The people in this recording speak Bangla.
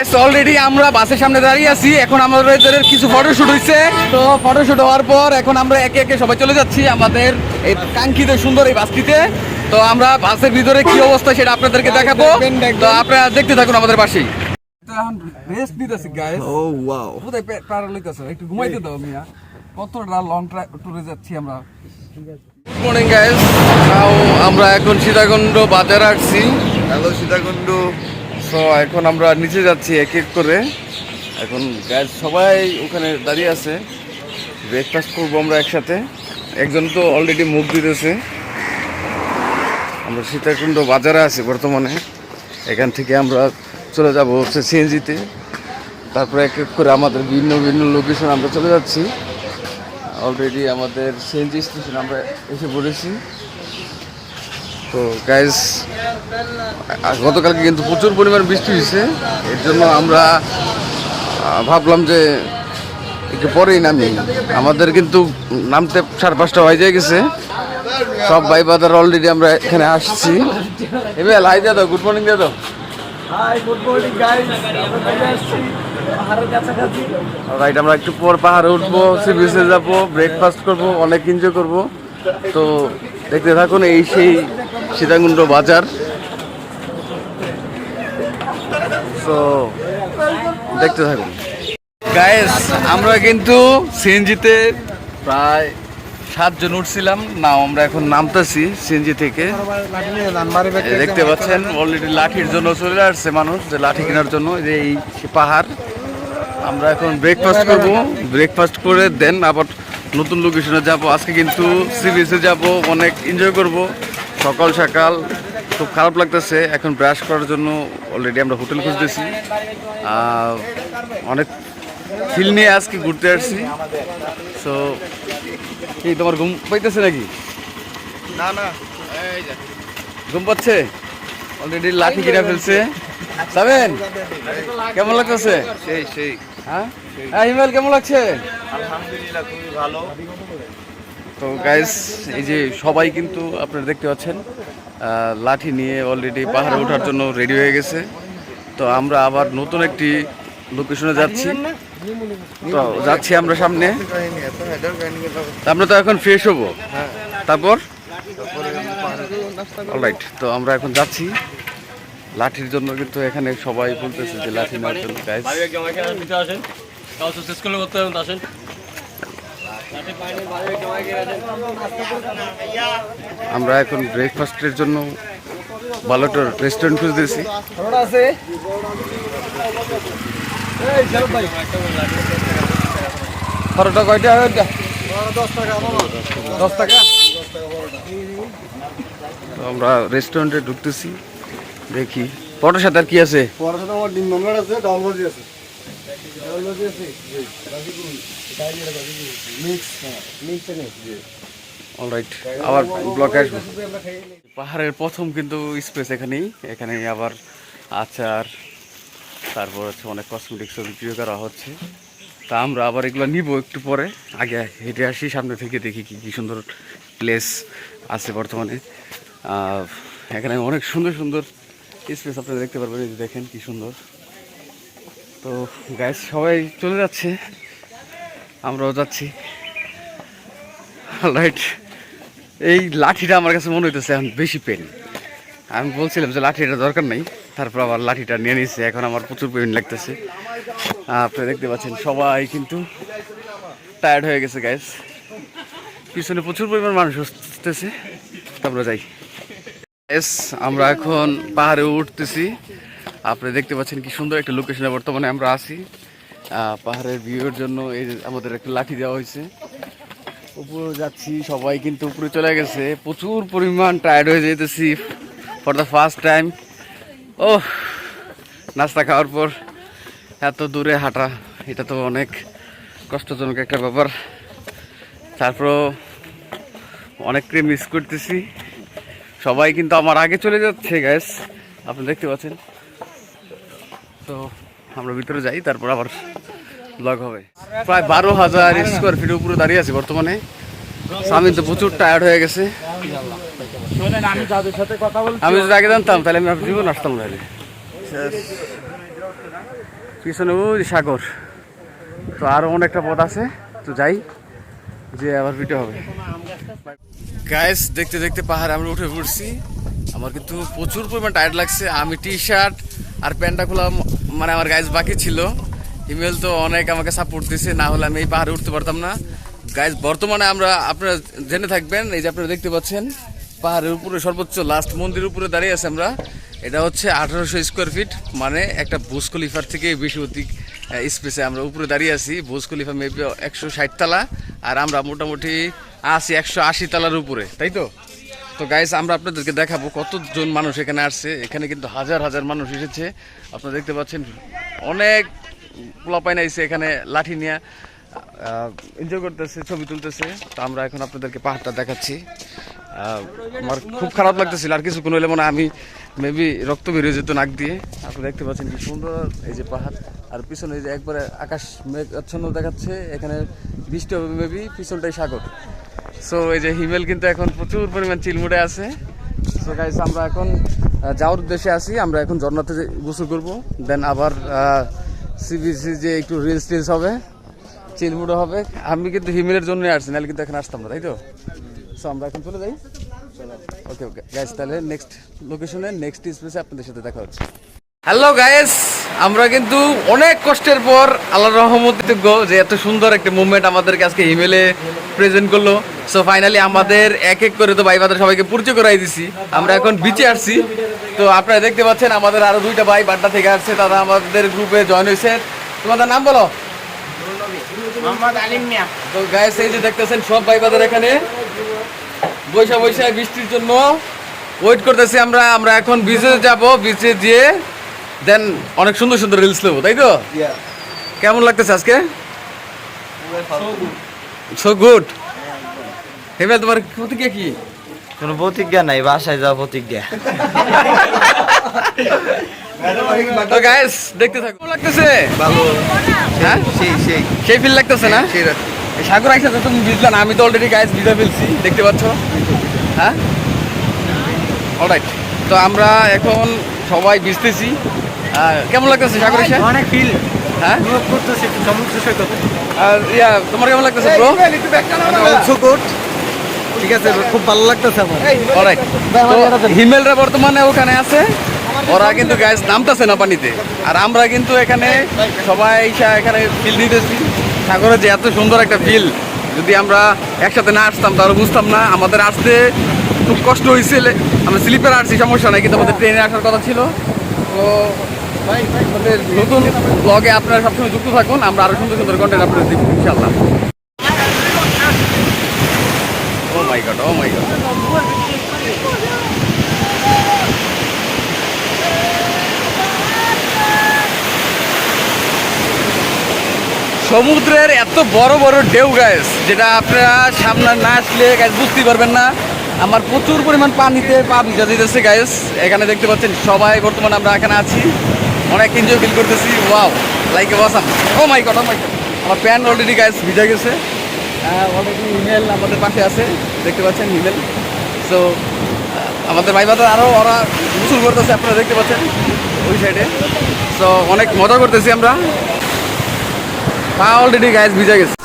অলরেডি আমরা বাসের সামনে দাঁড়িয়ে আছি। এখন আমাদের কিছু ফটোশুট হয়েছে তো ফটোশুট হওয়ার পর এখন আমরা একে একে সবাই চলে যাচ্ছি আমাদের এই কাঙ্ক্ষিত সুন্দর এই বাসটিতে। তো আমরা বাসের ভিতরে কি অবস্থা সেটা আপনাদেরকে দেখাবো। তো আপনারা দেখতে থাকুন আমাদের পাশেই। রেস্ট নিতেছি গাইস ও ওয়াও কোথায় পার লইতেছো? একটু ঘুমাইতে দাও মিয়া। কতটা লং ট্যুরে যাচ্ছি আমরা। গুড মর্নিং গাইস নাও আমরা এখন সীতাকুণ্ড বাজার আসছি। হ্যালো সীতাকুণ্ড সো এখন আমরা নিচে যাচ্ছি এক এক করে। এখন গাইজ সবাই ওখানে দাঁড়িয়ে আছে। ব্রেকফাস্ট করব আমরা একসাথে। একজন তো অলরেডি মুখ দিতেছে আমরা সীতাকুণ্ড বাজারে আছি বর্তমানে। এখান থেকে আমরা চলে যাব হচ্ছে সিএনজিতে। তারপরে এক এক করে আমাদের ভিন্ন ভিন্ন লোকেশন আমরা চলে যাচ্ছি। অলরেডি আমাদের সিএনজি স্টেশন আমরা এসে পড়েছি। তো গাইজ গতকালকে কিন্তু প্রচুর পরিমাণ বৃষ্টি হয়েছে। এর জন্য আমরা ভাবলাম যে একটু পরেই নামি। আমাদের কিন্তু নামতে সাড়ে পাঁচটা হয়ে যায় গেছে। সব ভাই বাদার অলরেডি আমরা এখানে আসছি। এবার হাই দাদা গুড মর্নিং দাদা। রাইট আমরা একটু পর পাহাড়ে উঠবো সি বিচে যাব ব্রেকফাস্ট করব অনেক এনজয় করব। তো দেখতে থাকুন এই সেই সীতাকুণ্ড বাজার। তো দেখতে থাকুন। গায়েস আমরা কিন্তু সিএনজিতে প্রায় সাতজন উঠছিলাম। না আমরা এখন নামতেছি সিএনজি থেকে। দেখতে পাচ্ছেন অলরেডি লাঠির জন্য চলে আসছে মানুষ, যে লাঠি কেনার জন্য যে এই পাহাড়। আমরা এখন ব্রেকফাস্ট করব। ব্রেকফাস্ট করে দেন, আবার নতুন লোকেশনে যাব। আজকে কিন্তু সি বিচে যাব, অনেক এনজয় করব। সকাল সকাল খুব খারাপ লাগতেছে। এখন ব্রাশ করার জন্য অলরেডি আমরা হোটেল খুঁজতেছি। অনেক ফিল নিয়ে আজকে ঘুরতে আসছি। সো কি তোমার ঘুম পাইতেছে নাকি? না না ঘুম পাচ্ছে? অলরেডি লাঠি কিনে ফেলছে। যাবেন কেমন লাগতেছে? সেই সেই। হ্যাঁ? হ্যাঁ হিমেল কেমন লাগছে? আলহামদুলিল্লাহ খুবই ভালো। তো গাইস এই যে সবাই কিন্তু আপনারা দেখতে পাচ্ছেন লাঠি নিয়ে অলরেডি পাহাড়ে ওঠার জন্য রেডি হয়ে গেছে। তো আমরা আবার নতুন একটি লোকেশনে যাচ্ছি। তো যাচ্ছি আমরা সামনে। আমরা তো এখন ফ্রেশ হব। তারপর? অলরাইট তো আমরা এখন যাচ্ছি। লাঠির জন্য কিন্তু এখানে সবাই বলতেছে যে লাঠি নেওয়ার জন্য গাইস আমরা এখন ব্রেকফাস্টের জন্য একটা রেস্টুরেন্ট খুঁজতেছি। আছে এই পরোটা কয়টা? দশ টাকা। আমরা রেস্টুরেন্টে ঢুকতেছি দেখি। পরোটার সাথে আর কি আছে? পড়াশোনা আমার ডিম নম্বর আছে ডাল ভাজি আছে। অলরাইট আবার ব্লকে আসব। পাহাড়ের প্রথম কিন্তু স্পেস এখানেই। এখানে আবার আচার তারপর হচ্ছে অনেক কসমেটিক্স বিক্রি করা হচ্ছে। তা আমরা আবার এগুলো নিব একটু পরে। আগে হেঁটে আসি সামনে থেকে দেখি কি কি সুন্দর প্লেস আছে বর্তমানে। এখানে অনেক সুন্দর সুন্দর স্পেস আপনারা দেখতে পারবেন এই দেখেন কি সুন্দর। তো গ্যাস সবাই চলে যাচ্ছে। আমরাও যাচ্ছি। রাইট এই লাঠিটা আমার কাছে মনে হইতেছে এখন বেশি পেন আমি বলছিলাম যে লাঠিটা দরকার নেই, তারপর আবার লাঠিটা নিয়ে নিয়েছে। এখন আমার প্রচুর পেন লাগতেছে। আপনি দেখতে পাচ্ছেন সবাই কিন্তু টায়ার্ড হয়ে গেছে গ্যাস পিছনে প্রচুর পরিমাণ মানুষ আসতেছে আমরা যাই। এস আমরা এখন পাহাড়ে উঠতেছি। আপনি দেখতে পাচ্ছেন কি সুন্দর একটা লোকেশনে বর্তমানে আমরা আছি। পাহাড়ের ভিউর জন্য এই আমাদের একটা লাঠি দেওয়া হয়েছে। উপরে যাচ্ছি, সবাই কিন্তু উপরে চলে গেছে। প্রচুর পরিমাণ টায়ার্ড হয়ে যেতেছি ফর দ্য ফার্স্ট টাইম ও নাস্তা খাওয়ার পর এত দূরে হাঁটা, এটা তো অনেক কষ্টজনক একটা ব্যাপার। তারপরও অনেককে মিস করতেছি। সবাই কিন্তু আমার আগে চলে যাচ্ছে গ্যাস আপনি দেখতে পাচ্ছেন? তো আমরা ভিতরে যাই তারপর আবার ব্লগ হবে। প্রায় বারো হাজার স্কোয়ার ফিট উপরে দাঁড়িয়ে আছি বর্তমানে। আমি তো প্রচুর টায়ার্ড হয়ে গেছে। আমি যদি আগে জানতাম তাহলে আমি জীবন আসতাম তাহলে পিছনে ওই সাগর। তো আরও অনেকটা পথ আছে তো যাই যে আবার ভিডিও হবে। গায়েস দেখতে দেখতে পাহাড়ে আমরা উঠে পড়ছি। আমার কিন্তু প্রচুর পরিমাণ টায়ার্ড লাগছে। আমি টি শার্ট আর প্যান্টটা খোলা মানে আমার গাইজ বাকি ছিল। ইমেল তো অনেক আমাকে সাপোর্ট দিছে, না হলে আমি এই পাহাড়ে উঠতে পারতাম না। গাইজ বর্তমানে আমরা, আপনারা জেনে থাকবেন, এই যে আপনারা দেখতে পাচ্ছেন, পাহাড়ের উপরে সর্বোচ্চ লাস্ট মন্দির উপরে দাঁড়িয়ে আছে আমরা। এটা হচ্ছে আঠারোশো স্কোয়ার ফিট মানে একটা বুজ খলিফার থেকে বেশি অধিক স্পেসে আমরা উপরে দাঁড়িয়ে আছি। বুজ খলিফা মেবি একশো ষাট তালা, আর আমরা মোটামুটি আছি একশো আশি তালার উপরে, তাই তো? তো গাইস আমরা আপনাদেরকে দেখাবো কতজন মানুষ এখানে আসছে। এখানে কিন্তু হাজার হাজার মানুষ এসেছে। আপনারা দেখতে পাচ্ছেন অনেক পোলাপাইন আইছে এখানে লাঠি নিয়ে। এনজয় করতেছে, ছবি তুলতেছে। তো আমরা এখন আপনাদেরকে পাহাড়টা দেখাচ্ছি। আমার খুব খারাপ লাগতেছিল, আর কিছুক্ষণ হলে মনে হয় আমি মেবি রক্ত বেরিয়ে যেত নাক দিয়ে। আপনি দেখতে পাচ্ছেন কি সুন্দর এই যে পাহাড়। আর পিছনে এই যে একবারে আকাশ মেঘ আচ্ছন্ন দেখাচ্ছে। এখানে বৃষ্টি হবে মেবি পিছনটাই সাগর। সো এই যে হিমেল কিন্তু এখন প্রচুর পরিমাণ চিলমুড়ে আছে। সো গাইস আমরা এখন যাওয়ার উদ্দেশ্যে আছি। আমরা এখন ঝর্ণাতে গোসল করব। দেন আবার সি বিচে যে একটু রিলস টিলস হবে, চিলমুড়ো হবে। আমি কিন্তু হিমেলের জন্য আসছি, নাহলে কিন্তু এখন আসতাম না, তাই তো? সো আমরা এখন চলে যাই। ওকে ওকে গাইস তাহলে নেক্সট লোকেশনে নেক্সট স্পেসে আপনাদের সাথে দেখা হচ্ছে। হ্যালো গাইস আমরা কিন্তু অনেক কষ্টের পর আল্লাহ রহমত যে এত সুন্দর একটা মুভমেন্ট আমাদেরকে আজকে ইমেলে প্রেজেন্ট করল। সো ফাইনালি আমাদের এক এক করে তো ভাই বাদের সবাইকে পরিচয় করাই দিছি। আমরা এখন বিচে আসছি। তো আপনারা দেখতে পাচ্ছেন আমাদের আরও দুইটা ভাই বাড্ডা থেকে আসছে তারা আমাদের গ্রুপে জয়েন হয়েছে। তোমাদের নাম বলো? আলিম তো গায়ে এই যে দেখতেছেন সব ভাই বাদের এখানে। বৈশা বৈশা বৃষ্টির জন্য ওয়েট করতেছি আমরা। আমরা এখন বিচে যাব। বিচে গিয়ে দেন অনেক সুন্দর সুন্দর রিলস নেব তাই তো? কেমন লাগতেছে আজকে? সো গুড হেমেল তোমার প্রতিক্রিয়া কি? কোনো প্রতিজ্ঞা নাই বাসায় যাওয়া প্রতিজ্ঞা তো গাইস দেখতে থাকো। লাগতেছে? ভালো। হ্যাঁ? সেই সেই। সেই ফিল লাগতেছে না? সেই সাগর আইসা তো তুমি বুঝলা না আমি তো অলরেডি গাইস ভিজা ফেলছি দেখতে পাচ্ছ? হ্যাঁ? অলরাইট তো আমরা এখন সবাই ভিজতেছি। কেমন লাগতেছে সাগর অনেক ফিল হ্যাঁ? করতেছি সমুদ্র সৈকত। আর ইয়া তোমার কেমন লাগতেছে ব্রো গুড ঠিক আছে খুব ভালো লাগতেছে আমার। অলরাইট হিমেলরা বর্তমানে ওখানে আছে। ওরা কিন্তু গাইস নামতেছে না পানিতে। আর আমরা কিন্তু এখানে সবাই এখানে ফিল নিতেছি সাগরে যে এত সুন্দর একটা ফিল যদি আমরা একসাথে না আসতাম তাহলে বুঝতাম না। আমাদের আসতে খুব কষ্ট হয়েছিল আমরা স্লিপের আসছি, সমস্যা নাই, কিন্তু আমাদের ট্রেনে আসার কথা ছিল। তো আমাদের নতুন ব্লগে আপনারা সবসময় যুক্ত থাকুন, আমরা আরও সুন্দর সুন্দর কন্টেন্ট আপনাদের দিব ইনশাল্লাহ ও ও সমুদ্রের এত বড় বড় ঢেউ গাছ যেটা আপনারা সামনে না আসলে গাছ বুঝতেই পারবেন না। আমার প্রচুর পরিমাণ পানিতে পা ভিজা দিতেছে গাইস এখানে দেখতে পাচ্ছেন সবাই বর্তমানে আমরা এখানে আছি। অনেক এনজয় ফিল করতেছি। Wow like awesome oh my god my আমার প্যান্ট অলরেডি গাইস ভিজা গেছে। অলরেডি ইমেল আমাদের পাশে আছে। দেখতে পাচ্ছেন ইমেল সো আমাদের ভাই বাদর আরও ওরা গোসল করতেছে, আপনারা দেখতে পাচ্ছেন ওই সাইডে সো অনেক মজা করতেছি আমরা। পা অলরেডি গাইস ভিজা গেছে।